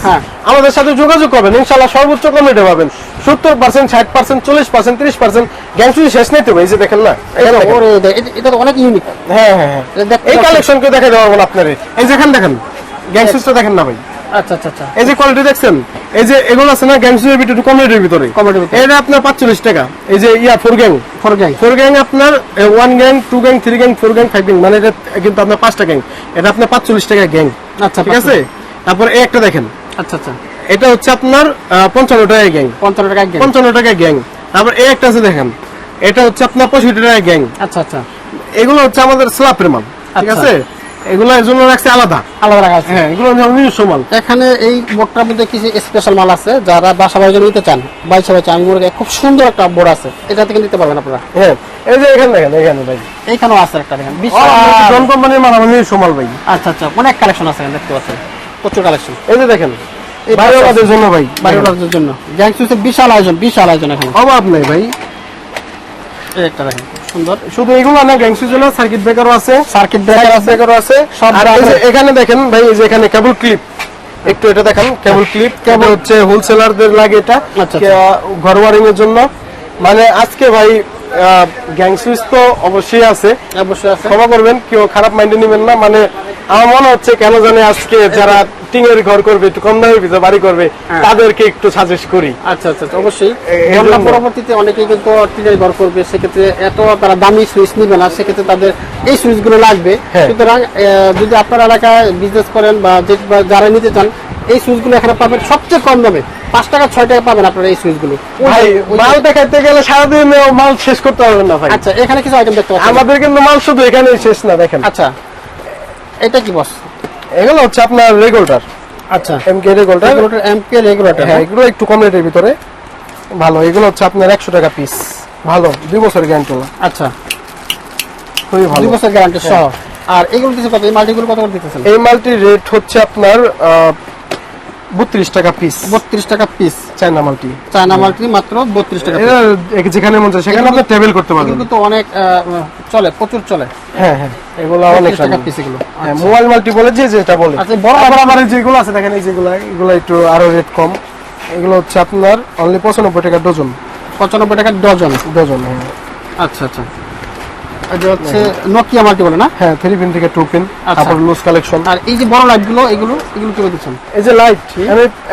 হ্যাঁ। আমাদের সাথে যোগাযোগ করবেন ইনশাল্লাহ সর্বোচ্চ কম রেটে পাবেন। সত্তর পার্সেন্ট ষাট পার্সেন্ট চল্লিশ পার্সেন্ট ত্রিশ পার্সেন্ট গ্যাংসুইজ শেষ নেই তো ভাই এই যে দেখেন না। এটা- তো অনেক ইউনিক হ্যাঁ হ্যাঁ হ্যাঁ। এই কালেকশন কে দেখা দেওয়া আপনার। এই যেখানে দেখেন গ্যাংসুইজটা দেখেন না ভাই। আচ্ছা আচ্ছা আচ্ছা। এই যে কোয়ালিটি দেখছেন এই যে এগুলো আছে না গ্যাংসুইজের ভিতরে কম ভিতরে? কম ভিতরে। এটা আপনার পাঁচচল্লিশ টাকা। এই যে ইয়া four gang four gang four gang আপনার one gang two gang three gang four gang five gang মানে এটা কিন্তু আপনার পাঁচটা গ্যাং এটা আপনার পাঁচচল্লিশ টাকা গ্যাং আচ্ছা ঠিক আছে? তারপর এই একটা দেখেন। আচ্ছা আচ্ছা। এটা হচ্ছে আপনার পঞ্চান্ন টাকা গ্যাং পঞ্চান্ন টাকা গ্যাং টাকা গ্যাং তারপর এই একটা আছে দেখেন। এটা হচ্ছে আপনার পঁয়ষট্টি টাকা গ্যাং আচ্ছা আচ্ছা। এগুলো হচ্ছে আমাদের স্ল্যাপের মাল ঠিক। আছে? এগুলো এর জন্য রাখছে আলাদা। আলাদা রাখা আছে। হ্যাঁ এগুলো হচ্ছে নিজস্ব মাল। এখানে এই বোর্ডটার মধ্যে কিছু স্পেশাল মাল আছে যারা বাসা বাড়ির জন্য নিতে চান বাইশা বাইশা আমি মনে খুব সুন্দর একটা বোর্ড আছে। এটা থেকে নিতে পারবেন আপনারা। হ্যাঁ এই যে এখানে দেখেন এখানে ভাই এইখানেও আছে একটা দেখেন। জন কোম্পানির মাল আমার নিজস্ব মাল ভাই। আচ্ছা আচ্ছা অনেক কালেকশন আছে দেখতে পাচ্ছেন। প্রচুর কালেকশন এই যে দেখেন জন্য ভাই। জন্য। বিশাল আয়োজন বিশাল আয়োজন এখানে। অভাব নেই ভাই। একটা দেখেন। সুন্দর। শুধু এগুলো না জন্য সার্কিট ব্রেকারও আছে। সার্কিট ব্রেকারও আর। এখানে দেখেন ভাই এই যে এখানে কেবল ক্লিপ একটু এটা দেখেন কেবল ক্লিপ কেবল হচ্ছে হোলসেলারদের লাগে এটা। আচ্ছা, ঘর ওয়ারিং এর জন্য। মানে আজকে ভাই গ্যাং সুইচ তো অবশ্যই আছে। অবশ্যই আছে। ক্ষমা করবেন কেউ খারাপ মাইন্ডে নেবেন না। মানে আমার মনে হচ্ছে কেন জানে আজকে যারা টিঙের ঘর করবে একটু কম ভিতরে বাড়ি করবে হ্যাঁ। তাদেরকে একটু সাজেস্ট করি। আচ্ছা আচ্ছা আচ্ছা, অবশ্যই। বন্যা পরবর্তীতে অনেকেই কিন্তু টিনের ঘর করবে সেক্ষেত্রে এত তারা দামি সুইচ নিবে না সেক্ষেত্রে তাদের এই লাগবে। হ্যাঁ। সুতরাং যদি আপনার এলাকায় বিজনেস করেন বা যারা নিতে চান এই সুইচগুলো এখানে পাবেন সবচেয়ে কম দামে। পাঁচ টাকা ছয় টাকা পাবেন আপনারা এই সুইচগুলো মাল দেখাইতে গেলে সারাদিন মাল শেষ করতে পারবেন না ভাই। আচ্ছা এখানে কিছু আইটেম দেখতে পাচ্ছেন। আমাদের কিন্তু মাল শুধু এখানেই শেষ না দেখেন। আচ্ছা এটা কি বস এগুলো হচ্ছে আপনার রেগুলেটর আচ্ছা। MK regulator regulator MK regulator হ্যাঁ এগুলো একটু কম রেটের ভিতরে। ভালো এগুলো হচ্ছে আপনার একশো টাকা পিস ভালো দুই বছর গ্যারান্টি আচ্ছা। খুবই ভালো। দুই বছর গ্যারান্টি সহ। আর এগুলো কিছু কত এই মাল্টিগুলো কত করে দিতেছেন? এই মাল্টি রেট হচ্ছে আপনার বত্রিশ টাকা পিস বত্রিশ টাকা piece China multi. China multi মাত্র বত্রিশ টাকা যেখানে মন চায় সেখানে আপনি টেবিল করতে পারবেন কিন্তু অনেক চলে প্রচুর চলে। হ্যাঁ হ্যাঁ। এগুলো অনেক টাকা পিস এগুলো। হ্যাঁ মোবাইল মাল্টি বলে যে যেটা বলে। আচ্ছা, বড় আবার আমার যেগুলো আছে দেখেন এই যেগুলো এগুলো একটু আরও রেট কম। এগুলো হচ্ছে আপনার অনলি পঁচানব্বই টাকা ডজন পঁচানব্বই টাকা ডজন ডজন হ্যাঁ। আচ্ছা আচ্ছা। এটা হচ্ছে নোকিয়া মাল্টি বলে না? হ্যাঁ থ্রি পিন থেকে টু পিন আচ্ছা। তারপর লুজ কালেকশন আর এই যে বড় লাইটগুলো এগুলো এগুলো কীভাবে দিচ্ছেন? এই যে লাইট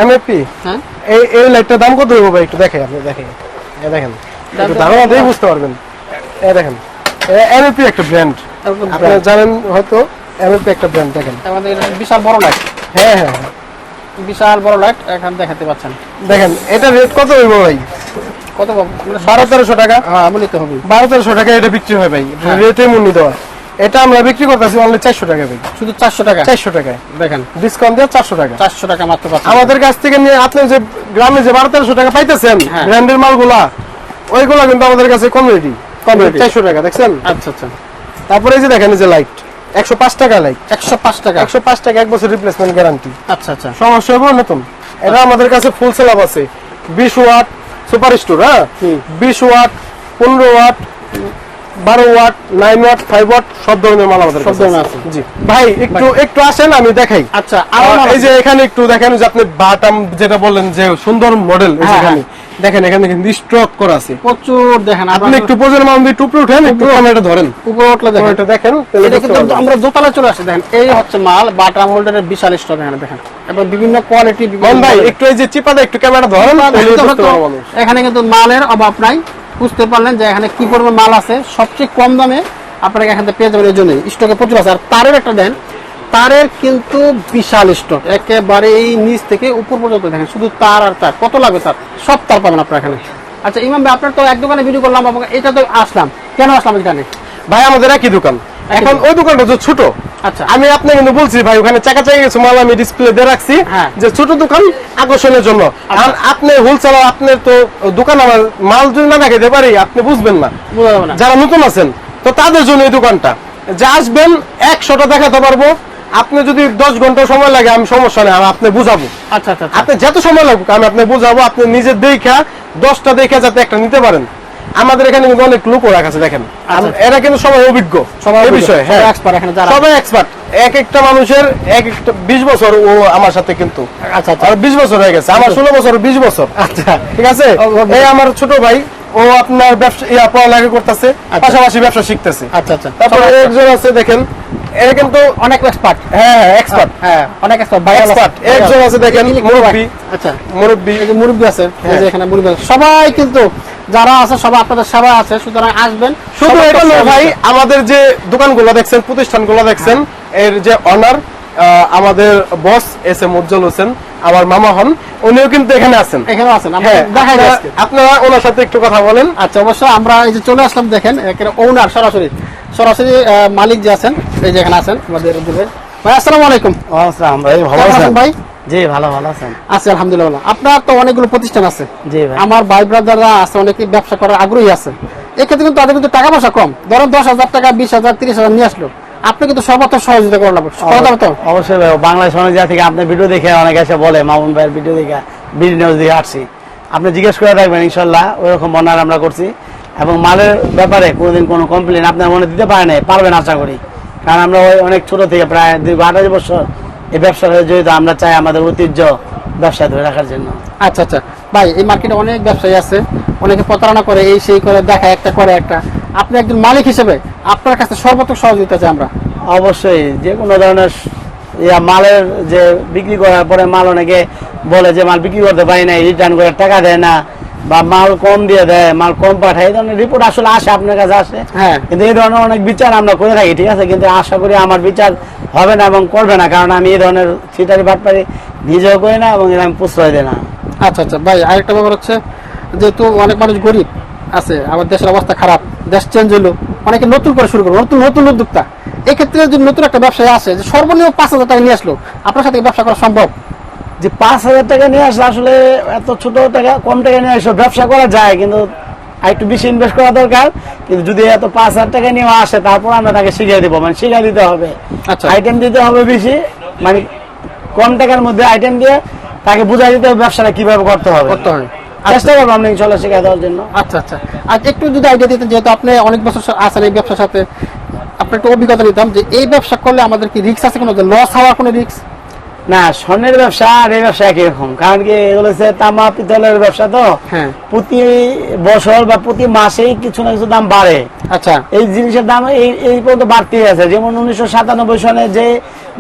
এমএপি হ্যাঁ। এই এই লাইটটার দাম কত হবে ভাই একটু দেখেন আপনি দেখেন। এই দেখেন ধারণা দিয়ে বুঝতে পারবেন। এই দেখেন এমএপি একটা ব্র্যান্ড আপনারা জানেন হয়তো এমএপি একটা ব্র্যান্ড দেখেন। আমাদের বিশাল বড় লাইট হ্যাঁ হ্যাঁ হ্যাঁ। বিশাল বড় লাইট এখানে দেখাতে পাচ্ছেন। দেখেন এটা রেট কত হইব ভাই? কত মানে বারো তেরোশো টাকা? হ্যাঁ আমি নিতে হবে। বারো তেরোশো টাকা এটা বিক্রি হয় ভাই। হ্যাঁ। রেটে মুন্নি দেওয়া এটা আমরা বিক্রি করতেছি অনলি চারশো টাকা ভাই। শুধু চারশো টাকা? চারশো টাকায়। দেখেন। ডিসকাউন্ট দেওয়া চারশো টাকা। চারশো টাকা মাত্র আমাদের কাছ থেকে নিয়ে আপনি যে গ্রামে যে বারো তেরোশো টাকা পাইতেছেন। ব্র্যান্ডের মালগুলা ওইগুলা কিন্তু আমাদের কাছে কম রেডি কম rate। চারশো টাকা দেখছেন? আচ্ছা আচ্ছা। তারপরে এই যে দেখেন এই যে লাইট একশো পাঁচ টাকা লাইট একশো পাঁচ টাকা। একশো পাঁচ টাকা এক বছর রিপ্লেসমেন্ট গ্যারান্টি আচ্ছা আচ্ছা। সমস্যা হবে নতুন এটা আমাদের কাছে ফুল সেলাপ আছে। বিশ ওয়াট সুপার স্টোর হ্যাঁ? বিশ ওয়াট পনেরো ওয়াট বারো watt nine watt five watt সব ধরনের মাল আমাদের সব ধরনের আছে। জি। ভাই একটু একটু আসেন আমি দেখাই। আচ্ছা আরও এই যে এখানে একটু দেখেন যে আপনি বাটাম যেটা বললেন যে সুন্দর মডেল হ্যাঁ, এখানে। দেখেন এখানে কিন্তু স্টক করা আছে। প্রচুর দেখেন আপনি একটু প্রয়োজন মান দিয়ে টুপরে উঠেন একটু ক্যামেরাটা ধরেন। উপরে উঠলে দেখেন। এটা দেখেন এটা কিন্তু আমরা দোতলায় চলে আসছি দেখেন। এই হচ্ছে মাল বাটা মোল্ডারের বিশাল স্টক এখানে দেখেন। এবং বিভিন্ন কোয়ালিটি ভাই একটু এই যে চিপাতে একটু ক্যামেরা ধরেন। এখানে কিন্তু মালের অভাব নাই। বুঝতে পারলেন যে এখানে কি পরিমাণ মাল আছে। সবচেয়ে কম দামে আপনারা এখান থেকে পেয়ে যাবেন এই জন্যই। স্টকে প্রচুর আছে। আর তারের একটা দেন তারের কিন্তু বিশাল স্টক একেবারে এই নিচ থেকে উপর পর্যন্ত দেখেন শুধু তার আর তার। কত লাগবে তার? সব তার পাবেন আপনার এখানে। আচ্ছা ইমাম ভাই আপনার তো এক দোকানে ভিডিও করলাম আপনাকে এটা তো আসলাম। কেন আসলাম এখানে? ভাই আমাদের একই দোকান। এখন ওই দোকানটা যে ছোট। আচ্ছা। আমি আপনি কিন্তু বলছি ভাই ওখানে চাকা চাকা কিছু মাল আমি ডিসপ্লে দিয়ে রাখছি হ্যাঁ। যে ছোট দোকান আকর্ষণের জন্য। আর আপনি হোলসেল আপনার তো দোকান আমার মাল যদি না দেখাতে পারি আপনি বুঝবেন না। বোঝা না। যারা নতুন আছেন তো তাদের জন্য এই দোকানটা। যে আসবেন একশোটা দেখাতে পারব। আপনি যদি দশ ঘণ্টা সময় লাগে আমি সমস্যা নেই আপনি বুঝাবো। আচ্ছা আচ্ছা আচ্ছা। আপনি যত সময় লাগুক আমি আপনি বুঝাবো আপনি নিজের দেখা দশটা দেখা যাতে একটা নিতে পারেন। আমাদের এখানে কিন্তু অনেক লোক রাখা আছে দেখেন। এরা কিন্তু সবাই অভিজ্ঞ। সবাই এই বিষয়ে সবাই হ্যাঁ সবাই এক্সপার্ট এক একটা মানুষের এক একটা বিশ বছর ও আমার সাথে কিন্তু। আচ্ছা আচ্ছা। আর বিশ বছর হয়ে গেছে আমার ষোলো বছর বিশ বছর। আচ্ছা। ঠিক আছে? এই আমার ছোট ভাই ও আপনার ব্যবসা ইয়া পড়ালেখা করতেছে পাশাপাশি ব্যবসা শিখতেছে। আচ্ছা আচ্ছা। তারপরে একজন আছে দেখেন এরা কিন্তু অনেক এক্সপার্ট হ্যাঁ হ্যাঁ এক্সপার্ট হ্যাঁ অনেক এক্সপার্ট ভাই এক্সপার্ট একজন আছে দেখেন মুরব্বী। আচ্ছা। মুরব্বী। এই যে মুরব্বী আছে এই যে হ্যাঁ। এখানে মুরব্বী সবাই কিন্তু যারা আছে সবাই আপনাদের সেবা আছে সুতরাং আসবেন। শুধু এটা নয় ভাই আমাদের যে দোকানগুলো দেখছেন প্রতিষ্ঠানগুলো দেখছেন এর যে অনার আমাদের boss S M Ujjwal Hossain আমার মামা হন উনিও কিন্তু এখানে আছেন। এখানে আছেন আমরা হ্যাঁ আপনারা- ওনার সাথে একটু কথা বলেন। আচ্ছা অবশ্য আমরা এই যে চলে আসলাম দেখেন ওনার সরাসরি। সরাসরি মালিক যে আছেন এই যে এখানে আছেন আমাদের দূরে ভাই। আসসালামু আলাইকুম। আসসালাম ভাই ভালো আছেন? আছেন ভাই? জি ভালো ভালো আছেন। আছে আলহামদুলিল্লাহ। আপনার তো অনেকগুলো প্রতিষ্ঠান আছে। জি ভাই। আমার ভাই ব্রাদাররা আছে অনেকে ব্যবসা করার আগ্রহী আছে। এক্ষেত্রে কিন্তু তাদের কিন্তু টাকা পয়সা কম। ধরেন দশ হাজার টাকা বিশ হাজার তিরিশ হাজার নিয়ে আসলো। আপনি কিন্তু সর্বত্র সহযোগিতা করা লাগবে তো অবশ্যই ভাই বাংলাদেশ অনেক থেকে আপনার ভিডিও দেখে অনেক এসে বলে মামুন ভাইয়ের ভিডিও দেখে বিডি নিউজ দেখে আসছি। আপনি জিজ্ঞেস করে রাখবেন ইনশাল্লাহ ওইরকম বর্ণার আমরা করছি। এবং মালের ব্যাপারে কোনোদিন কোনো কমপ্লেন আপনার মনে দিতে পারে না পারবেন আশা করি। কারণ আমরা ওই অনেক ছোট থেকে প্রায় দীর্ঘ আঠাশ বছর এই ব্যবসার জড়িত আমরা চাই আমাদের ঐতিহ্য ব্যবসা ধরে রাখার জন্য। আচ্ছা আচ্ছা। ভাই এই মার্কেটে অনেক ব্যবসায়ী আছে অনেকে প্রতারণা করে এই সেই করে দেখা একটা করে একটা। আপনি একজন মালিক হিসেবে আপনার কাছে সর্বোচ্চ সহযোগিতা চাই আমরা। অবশ্যই যে কোনো ধরনের ইয়া মালের যে বিক্রি করার পরে মাল অনেকে বলে যে মাল বিক্রি করতে পারি না রিটার্ন করে টাকা দেয় না। বা মাল কম দিয়ে দেয় মাল কম পাঠায় এই ধরনের রিপোর্ট আসলে আসে আপনার কাছে আসে। হ্যাঁ। কিন্তু এই ধরনের অনেক বিচার আমরা করে থাকি ঠিক আছে? কিন্তু আশা করি আমার বিচার হবে না এবং করবে না কারণ আমি এই ধরনের ছিটারি বাটপারি নিজেও করি না এবং আমি প্রশ্রয় দিই না। আচ্ছা আচ্ছা। ভাই আরেকটা ব্যাপার হচ্ছে যেহেতু অনেক মানুষ গরিব আছে আমার দেশের অবস্থা খারাপ দেশ চেঞ্জ হলো অনেকে নতুন করে শুরু করব নতুন নতুন উদ্যোক্তা। এক্ষেত্রে যদি নতুন একটা ব্যবসায় আসে যে সর্বনিম্ন পাঁচ হাজার টাকা নিয়ে আসলো আপনার সাথে ব্যবসা করা সম্ভব? যে পাঁচ হাজার টাকা নিয়ে আসলে আসলে এত ছোট টাকা কম টাকা নিয়ে আসলে ব্যবসা করা যায় কিন্তু একটু বেশি ইনভেস্ট করা দরকার। কিন্তু যদি এত পাঁচ হাজার টাকা নিয়ে আসে তারপর আমরা তাকে শিখিয়ে দিব। মানে শিখিয়ে দিতে হবে। আচ্ছা। আইটেম দিতে হবে বেশি। মানে কম টাকার মধ্যে আইটেম দিয়ে তাকে বুঝাই দিতে হবে ব্যবসাটা কীভাবে করতে হবে। করতে হয় চেষ্টা করব আমরা ইনশাল্লাহ শিখিয়ে দেওয়ার জন্য। আচ্ছা আচ্ছা। আর একটু যদি আইডিয়া দিতেন যেহেতু আপনি অনেক বছর আছেন এই ব্যবসার সাথে আপনার একটু অভিজ্ঞতা নিতাম যে এই ব্যবসা করলে আমাদের কি রিস্ক আছে কোনো? লস হওয়ার কোনো রিস্ক না স্বর্ণের ব্যবসা আর এই ব্যবসা একই রকম। কারণ কি এগুলো হচ্ছে তামা পিতলের ব্যবসা তো? হ্যাঁ। প্রতি বছর বা প্রতি মাসেই কিছু না কিছু দাম বাড়ে। আচ্ছা। এই জিনিসের দাম এই পর্যন্ত বাড়তি আছে। যেমন উনিশশো সাতানব্বই সনে যে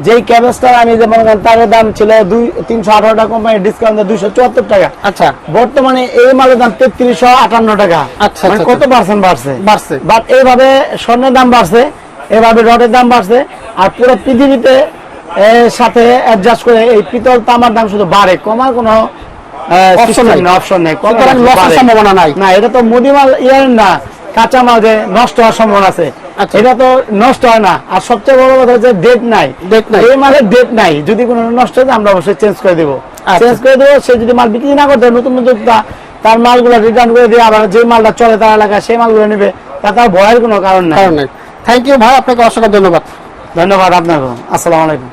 যেই ক্যাবেজটা আমি যেমন তার দাম ছিল দুই তিনশো আঠারো টাকা কোম্পানি ডিসকাউন্ট দুইশো চুয়াত্তর টাকা। আচ্ছা। বর্তমানে এই মালের দাম তেত্রিশশো আটান্ন টাকা। আচ্ছা, মানে আচ্ছা, কত পার্সেন্ট বাড়ছে? বাড়ছে। বাট এইভাবে স্বর্ণের দাম বাড়ছে এভাবে রডের দাম বাড়ছে আর পুরো পৃথিবীতে এর সাথে অ্যাডজাস্ট করে এই পিতল তামার দাম শুধু বাড়ে কমার কোনো Option নাই। অপশন নেই। সুতরাং লসের সম্ভাবনা নাই। না এটা তো মুদিমাল ইয়ার না কাঁচা যে নষ্ট হওয়ার সম্ভাবনা আছে। আচ্ছা। এটা তো নষ্ট হয় না। আর সবচেয়ে বড় কথা হচ্ছে ডেট নাই। Date নাই। এই মালের ডেট নাই। যদি কোনো নষ্ট হয় আমরা অবশ্যই চেঞ্জ করে দিব। আচ্ছা। চেঞ্জ করে দেবো সে যদি মাল বিক্রি না করতে নতুন তার মালগুলো রিটার্ন করে দিয়ে আবার যে মালটা চলে তার এলাকায় সেই মালগুলো নেবে। তার ভয়ের কোনো কারণ নাই। কারণ নাই। থ্যাংক ইউ ভাই আপনাকে অসংখ্য ধন্যবাদ। ধন্যবাদ আপনাকে আসসালামু আলাইকুম।